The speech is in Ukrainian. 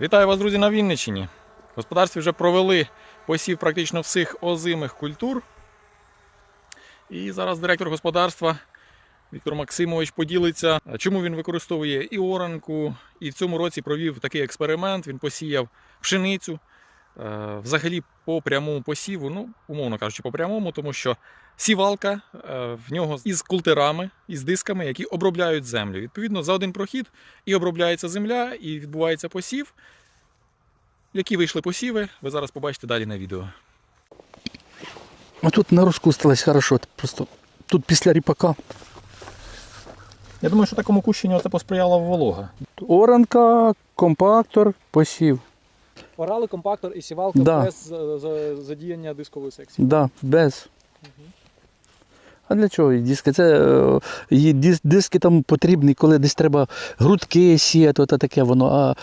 Вітаю вас, друзі, на Вінниччині. В господарстві вже провели посів практично всіх озимих культур. І зараз директор господарства Віктор Максимович поділиться, чому він використовує і оранку, і в цьому році провів такий експеримент. Він посіяв пшеницю. Е, Взагалі по прямому посіву, ну, умовно кажучи, по прямому, тому що сівалка е, в нього із култерами, із дисками, які обробляють землю. Відповідно, за один прохід і обробляється земля, і відбувається посів. Які вийшли посіви, ви зараз побачите далі на відео. А тут не розкустилось хорошо. Просто тут після ріпака. Я думаю, що такому кущенню це посприяла волога. Оранка, компактор, посів. Орали, компактор і сівалка Да. без е, за- задіяння дискової секції. Да, без. А для чого і диски? Це е, дис- диски там потрібні, коли десь треба грудки сіяти, то таке воно. А